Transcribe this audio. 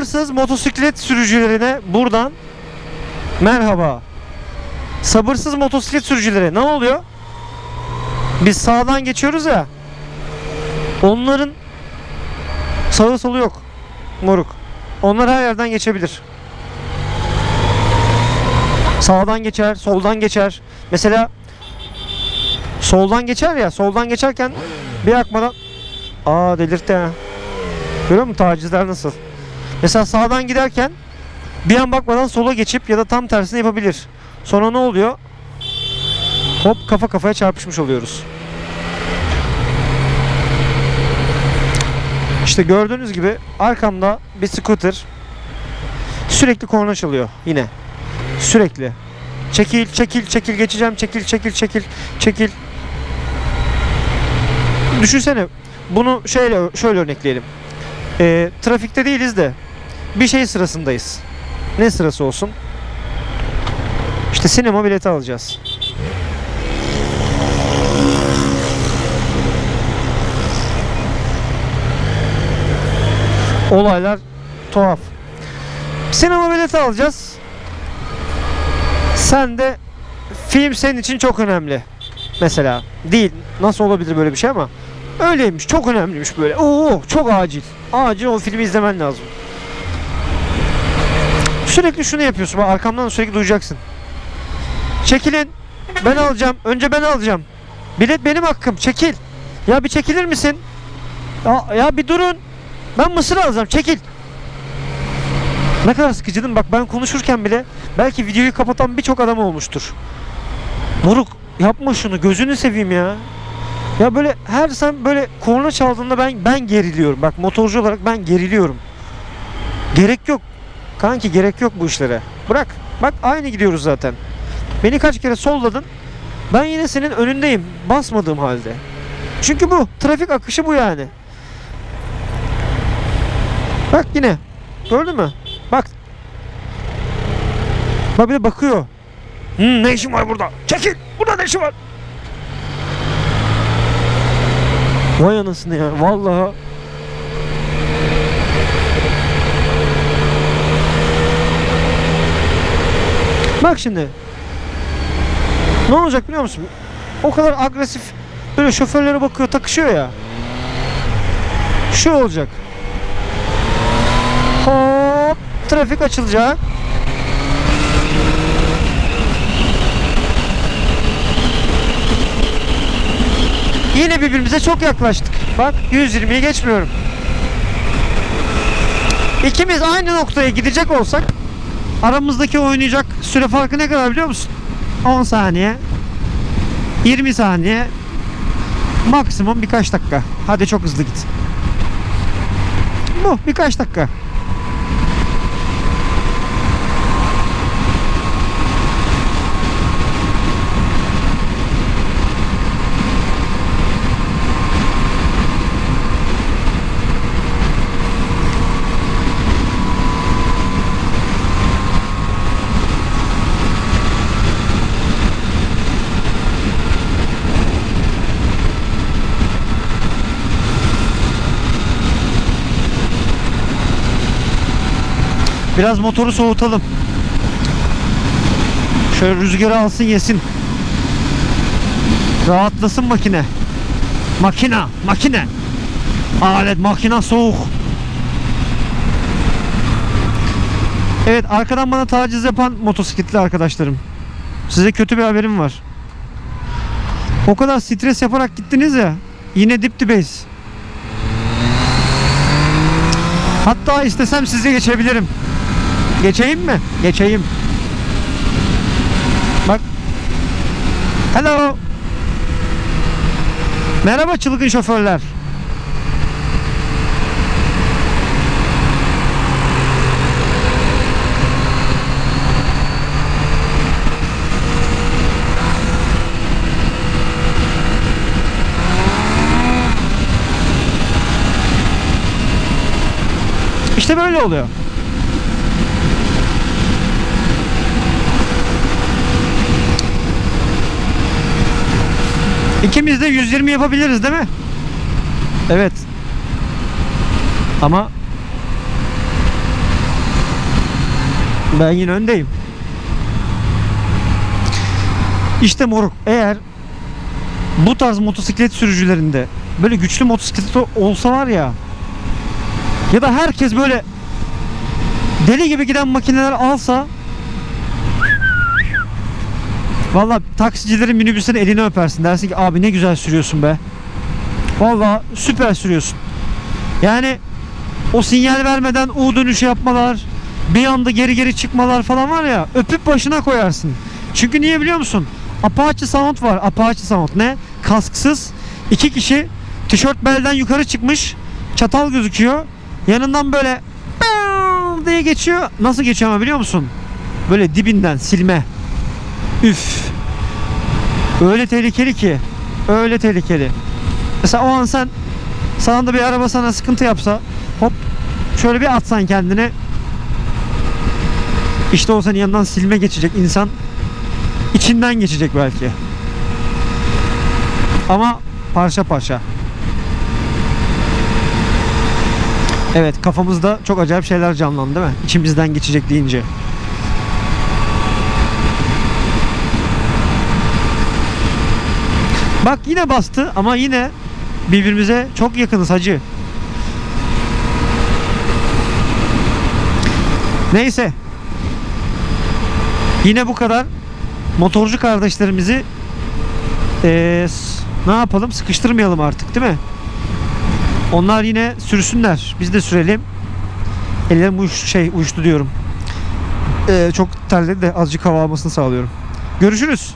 Sabırsız motosiklet sürücülerine buradan merhaba. Sabırsız motosiklet sürücüleri ne oluyor? Biz sağdan geçiyoruz ya. Onların sağı solu yok. Moruk. Onlar her yerden geçebilir. Sağdan geçer, soldan geçer. Mesela soldan geçer ya, soldan geçerken bir akmadan aa delirtti ha. Görüyor musun tacizler nasıl? Mesela sağdan giderken bir an bakmadan sola geçip ya da tam tersini yapabilir. Sonra ne oluyor? Hop kafa kafaya çarpışmış oluyoruz. İşte gördüğünüz gibi arkamda bir scooter sürekli korna çalıyor yine. Sürekli. Çekil, çekil, çekil, geçeceğim, çekil, çekil, çekil, çekil. Düşünsene bunu şöyle şöyle örnekleyelim. Ee, trafikte değiliz de bir şey sırasındayız. Ne sırası olsun? İşte sinema bileti alacağız. Olaylar tuhaf. Sinema bileti alacağız. Sen de film senin için çok önemli. Mesela değil. Nasıl olabilir böyle bir şey ama öyleymiş. Çok önemliymiş böyle. Oo çok acil. Acil o filmi izlemen lazım. Sürekli şunu yapıyorsun. Bak arkamdan da sürekli duyacaksın. Çekilin. Ben alacağım. Önce ben alacağım. Bilet benim hakkım. Çekil. Ya bir çekilir misin? Ya, ya bir durun. Ben mısır alacağım. Çekil. Ne kadar sıkıcı? Bak ben konuşurken bile belki videoyu kapatan birçok adam olmuştur. Moruk yapma şunu gözünü seveyim ya. Ya böyle her sen böyle korna çaldığında ben ben geriliyorum. Bak motorcu olarak ben geriliyorum. Gerek yok. Kanki gerek yok bu işlere. Bırak. Bak aynı gidiyoruz zaten. Beni kaç kere solladın. Ben yine senin önündeyim. Basmadığım halde. Çünkü bu. Trafik akışı bu yani. Bak yine. Gördün mü? Bak. Bak bir de bakıyor. Hmm, ne işin var burada? Çekil. Burada ne işin var? Vay anasını ya. Vallahi. Bak şimdi. Ne olacak biliyor musun? O kadar agresif böyle şoförlere bakıyor takışıyor ya. Şu olacak. Hop trafik açılacak. Yine birbirimize çok yaklaştık. Bak 120'yi geçmiyorum. İkimiz aynı noktaya gidecek olsak aramızdaki oynayacak süre farkı ne kadar biliyor musun? 10 saniye 20 saniye maksimum birkaç dakika. Hadi çok hızlı git. Bu birkaç dakika. Biraz motoru soğutalım. Şöyle rüzgarı alsın yesin. Rahatlasın makine. Makina, makine. Alet, makina soğuk. Evet arkadan bana taciz yapan motosikletli arkadaşlarım. Size kötü bir haberim var. O kadar stres yaparak gittiniz ya. Yine dip dibeyiz. Hatta istesem size geçebilirim. Geçeyim mi? Geçeyim. Bak. Hello. Merhaba çılgın şoförler. İşte böyle oluyor. İkimiz de 120 yapabiliriz değil mi? Evet. Ama Ben yine öndeyim. İşte moruk eğer bu tarz motosiklet sürücülerinde böyle güçlü motosiklet olsa var ya ya da herkes böyle deli gibi giden makineler alsa Valla taksicilerin minibüsün elini öpersin dersin ki abi ne güzel sürüyorsun be. Valla süper sürüyorsun. Yani o sinyal vermeden U dönüşü yapmalar, bir anda geri geri çıkmalar falan var ya öpüp başına koyarsın. Çünkü niye biliyor musun? Apache Sound var. Apache Sound ne? Kasksız iki kişi tişört belden yukarı çıkmış. Çatal gözüküyor. Yanından böyle diye geçiyor. Nasıl geçiyor ama biliyor musun? Böyle dibinden silme. Üf. Öyle tehlikeli ki. Öyle tehlikeli. Mesela o an sen sağında bir araba sana sıkıntı yapsa hop şöyle bir atsan kendini işte o senin yanından silme geçecek insan içinden geçecek belki. Ama parça parça. Evet kafamızda çok acayip şeyler canlandı değil mi? İçimizden geçecek deyince. Bak yine bastı ama yine birbirimize çok yakınız hacı. Neyse. Yine bu kadar motorcu kardeşlerimizi eee, s- ne yapalım sıkıştırmayalım artık değil mi? Onlar yine sürsünler. Biz de sürelim. Ellerim uyuş, şey uyuştu diyorum. Eee, çok terledi de azıcık hava almasını sağlıyorum. Görüşürüz.